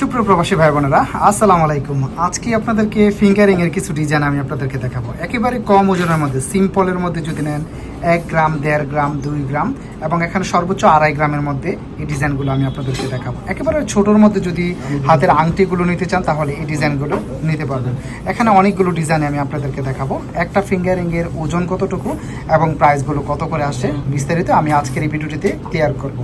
সুপ্রিয় প্রবাসী ভাই বোনেরা, আসসালামু আলাইকুম। আজকে আপনাদেরকে ফিঙ্গারিং এর কিছু ডিজাইন আমি আপনাদেরকে দেখাবো। একেবারে কম ওজনের মধ্যে সিম্পলের মধ্যে যদি নেন, এক গ্রাম, দেড় গ্রাম, দুই গ্রাম, এবং এখানে সর্বোচ্চ আড়াই গ্রামের মধ্যে এই ডিজাইনগুলো আমি আপনাদেরকে দেখাবো। একেবারে ছোটোর মধ্যে যদি হাতের আংটিগুলো নিতে চান, তাহলে এই ডিজাইনগুলো নিতে পারবেন। এখানে অনেকগুলো ডিজাইন আমি আপনাদেরকে দেখাবো। একটা ফিঙ্গারিং এর ওজন কতটুকু এবং প্রাইসগুলো কত করে আসে, বিস্তারিত আমি আজকের এই ভিডিওটিতে ক্লিয়ার করব।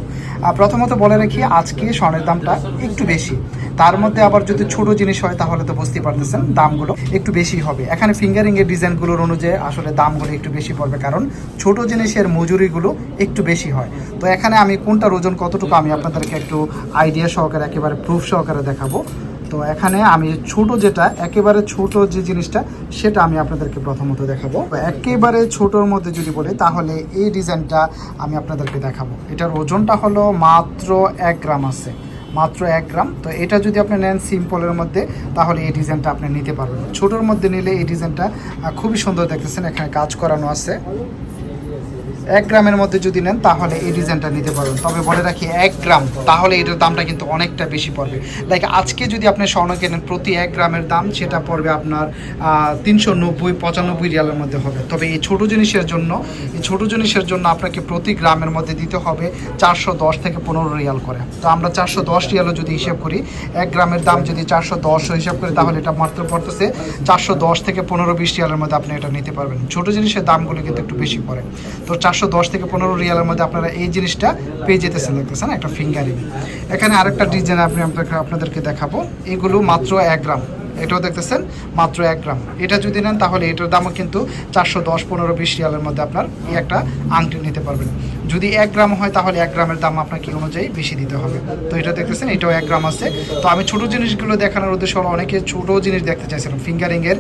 প্রথমত বলে রাখি, আজকে স্বর্ণের দামটা একটু বেশি। তার মধ্যে আবার যদি ছোট জিনিস হয়, তাহলে তো বুঝতেই পারতেছেন, দামগুলো একটু বেশি হবে। এখানে ফিঙ্গারিং এর ডিজাইনগুলোর অনুযায়ী আসলে দামগুলো একটু বেশি পড়বে, কারণ ছোট জিনিসের মজুরিগুলো একটু বেশি হয়। তো এখানে আমি কোনটার ওজন কতটুকু আমি আপনাদেরকে একটু আইডিয়া সহকারে, একেবারে প্রুফ সহকারে দেখাবো। তো এখানে আমি ছোট যেটা, একেবারে ছোট যে জিনিসটা, সেটা আমি আপনাদেরকে প্রথমত দেখাবো। একেবারে ছোটোর মধ্যে যদি বলি, তাহলে এই ডিজাইনটা আমি আপনাদেরকে দেখাবো। এটার ওজনটা হলো মাত্র এক গ্রাম আছে। মাত্র এক গ্রাম। তো এটা যদি আপনি নেন সিম্পলের মধ্যে, তাহলে এই ডিজাইনটা আপনি নিতে পারবেন। ছোটোর মধ্যে নিলে এই ডিজাইনটা খুবই সুন্দর দেখতেছেন। এখানে কাজ করানো আছে। এক গ্রামের মধ্যে যদি নেন, তাহলে এই ডিজাইনটা নিতে পারবেন। তবে বলে রাখি, এক গ্রাম, তাহলে এটার দামটা কিন্তু অনেকটা বেশি পড়বে। লাইক আজকে যদি আপনি স্বর্ণ কেনেন, প্রতি এক গ্রামের দাম সেটা পড়বে আপনার তিনশো নব্বই, পঁচানব্বই রিয়ালের মধ্যে হবে। তবে এই ছোট জিনিসের জন্য, এই ছোট জিনিসের জন্য আপনাকে প্রতি গ্রামের মধ্যে দিতে হবে চারশো দশ থেকে পনেরো রিয়াল করে। তো আমরা চারশো দশ রিয়ালও যদি হিসাব করি, এক গ্রামের দাম যদি চারশো দশ হিসাব করি, তাহলে এটা মাত্র পড়তেছে চারশো দশ থেকে পনেরো বিশ রিয়ালের মধ্যে আপনি এটা নিতে পারবেন। ছোট জিনিসের দামগুলো কিন্তু একটু বেশি পড়ে। তো চারশো দশ থেকে পনেরো রিয়ালের মধ্যে আপনারা এই জিনিসটা পেয়ে যেতেছেন, দেখতেছেন? একটা ফিঙ্গারিং। এখানে আরেকটা ডিজাইন আপনি আপনাকে আপনাদেরকে দেখাবো। এগুলো মাত্র এক গ্রাম। এটাও দেখতেছেন, মাত্র এক গ্রাম। এটা যদি নেন, তাহলে এটার দামও কিন্তু চারশো দশ, পনেরো, বিশ রিয়ালের মধ্যে আপনার এই একটা আংটি নিতে পারবেন। যদি এক গ্রাম হয়, তাহলে এক গ্রামের দাম আপনাকে অনুযায়ী বেশি দিতে হবে। তো এটা দেখতেছেন, এটাও এক গ্রাম আছে। তো আমি ছোট জিনিসগুলো দেখানোর উদ্দেশ্য হলো, অনেকে ছোটো জিনিস দেখতে চাইছিলাম, ফিঙ্গারিংয়ের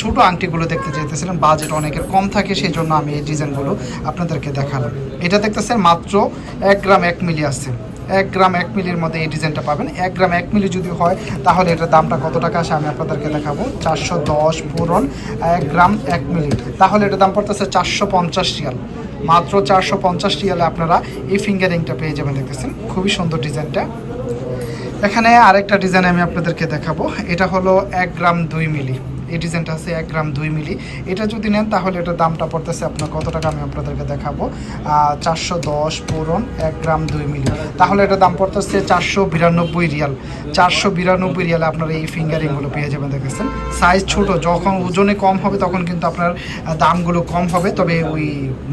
ছোটো আংটিগুলো দেখতে চাইতেছিলাম। বাজেট অনেকের কম থাকে সেই জন্য আমি এই ডিজাইনগুলো আপনাদেরকে দেখালাম। এটা দেখতেছেন, মাত্র এক গ্রাম এক মিলি আছে। এক গ্রাম এক মিলির মধ্যে এই ডিজাইনটা পাবেন। এক গ্রাম এক মিলি যদি হয়, তাহলে এটার দামটা কত টাকা আসে আমি আপনাদেরকে দেখাবো। চারশো দশ পূরণ, এক গ্রাম এক মিলি। তাহলে এটার দাম পড়তেছে চারশো পঞ্চাশ রিয়াল। মাত্র চারশো পঞ্চাশ রিয়ালে আপনারা এই ফিঙ্গারিংটা পেয়ে যাবেন দেখতেছেন। খুবই সুন্দর ডিজাইনটা। এখানে আরেকটা ডিজাইন আমি আপনাদেরকে দেখাবো। এটা হলো এক গ্রাম দুই মিলি। এই ডিজাইনটা আছে, এক গ্রাম দুই মিলি। এটা যদি নেন, তাহলে এটার দামটা পড়তেছে আপনার কত টাকা, আমি আপনাদেরকে দেখাবো। চারশো দশ পূরণ, এক গ্রাম দুই মিলি। তাহলে এটার দাম পড়তেছে চারশো বিরানব্বই রিয়াল। চারশো বিরানব্বই রিয়ালে আপনারা এই ফিঙ্গারিংগুলো পেয়ে যাবেন, দেখেছেন? সাইজ ছোট, যখন ওজনে কম হবে, তখন কিন্তু আপনার দামগুলো কম হবে। তবে ওই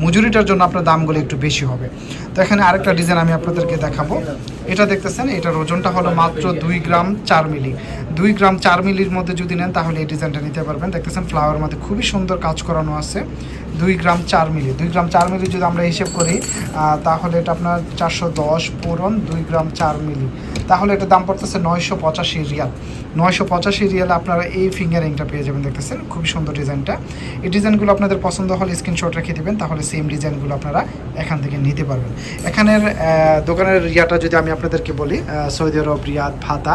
মজুরিটার জন্য আপনার দামগুলো একটু বেশি হবে। তো এখানে আরেকটা ডিজাইন আমি আপনাদেরকে দেখাবো। এটা দেখতেছেন, এটার ওজনটা হলো মাত্র দুই গ্রাম চার মিলি। দুই গ্রাম চার মিলির মধ্যে যদি নেন, তাহলে এই ডিজাইনটা নিতে পারবেন। দেখতেছেন ফ্লাওয়ার মধ্যে খুবই সুন্দর কাজ করানো আছে। দুই গ্রাম চার মিলি। দুই গ্রাম চার মিলি যদি আমরা হিসেব করি তাহলে এটা আপনার চারশো দশ পূরণ দুই গ্রাম চার মিলি। তাহলে এটার দাম পড়তেছে নয়শো পঁচাশি রিয়াল। নয়শো পঁচাশি রিয়ালে আপনারা এই ফিঙ্গারিংটা পেয়ে যাবেন দেখতেছেন, খুবই সুন্দর ডিজাইনটা। এই ডিজাইনগুলো আপনাদের পছন্দ হলে স্ক্রিনশট রেখে দেবেন, তাহলে সেম ডিজাইনগুলো আপনারা এখান থেকে নিতে পারবেন। এখানের দোকানের রিয়াটা যদি আমি আপনাদেরকে বলি সৌদি আরব, রিয়াদ, ভাতা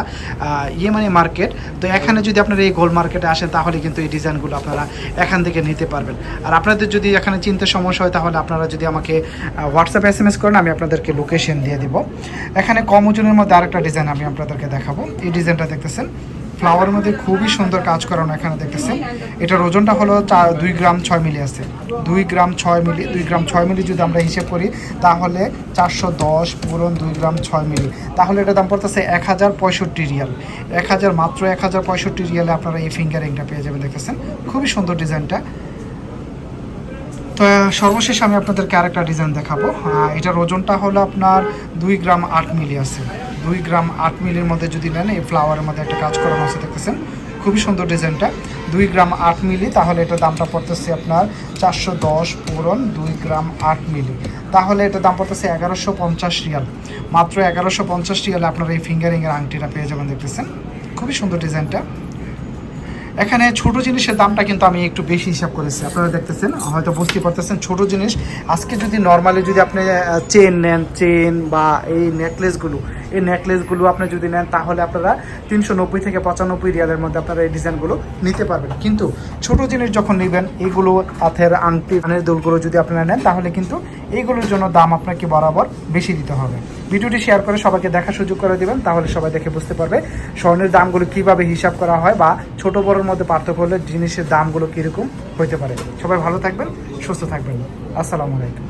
ইয়েমানি মার্কেট। তো এখানে যদি আপনারা এই গোল মার্কেটে আসেন, তাহলে কিন্তু এই ডিজাইনগুলো আপনারা এখান থেকে নিতে পারবেন। আর আপনাদের যদি এখানে চিনতে সমস্যা হয়, তাহলে আপনারা যদি আমাকে হোয়াটসঅ্যাপ এস এম এস করেন, আমি আপনাদেরকে লোকেশন দিয়ে দিব। এখানে কম ওজনের মধ্যে আরেকটা ডিজাইন আমি আপনাদেরকে দেখাবো। এই ডিজাইনটা দেখতেছেন। ফ্লাওয়ার মধ্যে খুবই সুন্দর কাজ করানো এখানে দেখতেছেন। এটার ওজনটা হলো চার, দুই গ্রাম ছয় মিলি আছে। দুই গ্রাম ছয় মিলি, দুই গ্রাম ছয় মিলি যদি আমরা হিসেব করি, তাহলে চারশো দশ পূরণ দুই গ্রাম ছয় মিলি। তাহলে এটার দাম পড়তেছে এক হাজার পঁয়ষট্টি রিয়াল। এক হাজার, মাত্র এক হাজার পঁয়ষট্টি রিয়ালে আপনারা এই ফিঙ্গারিংটা পেয়ে যাবেন দেখতেছেন। খুবই সুন্দর ডিজাইনটা তো সর্বশেষ আমি আপনাদেরকে আরেকটা ডিজাইন দেখাবো। এটার ওজনটা হলো আপনার দুই গ্রাম আট মিলি আছে। দুই গ্রাম আট মিলের মধ্যে যদি নেন, এই ফ্লাওয়ারের মধ্যে একটা কাজ করানো আছে, দেখতেছেন? খুবই সুন্দর ডিজাইনটা। দুই গ্রাম আট মিলি, তাহলে এটা দামটা পড়তেছে আপনার চারশো দশ পূরণ দুই গ্রাম আট মিলি। তাহলে এটা দাম পড়তেছে এগারোশো পঞ্চাশ রিয়াল। মাত্র এগারোশো পঞ্চাশ রিয়ালে আপনার এই ফিঙ্গারিংয়ের আংটিটা পেয়ে যাবেন, দেখতেছেন? খুবই সুন্দর ডিজাইনটা। এখানে ছোট জিনিসের দামটা কিন্তু আমি একটু বেশি হিসাব করেছি। আপনারা দেখতেছেন, হয়তো বুঝতে পারতেছেন, ছোট জিনিস। আজকে যদি নর্মালি যদি আপনি চেন নেন চেন বা এই নেকলেসগুলো এই নেকলেসগুলো আপনি যদি নেন, তাহলে আপনারা তিনশো নব্বই থেকে পঁচানব্বই রিয়ালের মধ্যে আপনারা এই ডিজাইনগুলো নিতে পারবেন। কিন্তু ছোট জিনিস যখন নেবেন এইগুলো হাতের আংটি, কানের দুলগুলো যদি আপনারা নেন, তাহলে কিন্তু এইগুলোর জন্য দাম আপনাকে বরাবর বেশি দিতে হবে। ভিডিওটি শেয়ার করে সবাইকে দেখার সুযোগ করে দিবেন, তাহলে সবাই দেখে বুঝতে পারবে স্বর্ণের দামগুলো কীভাবে হিসাব করা হয় বা ছোট বড়োর মধ্যে পার্থক্য হলে জিনিসের দামগুলো কীরকম হতে পারে। সবাই ভালো থাকবেন, সুস্থ থাকবেন। আসসালামু আলাইকুম।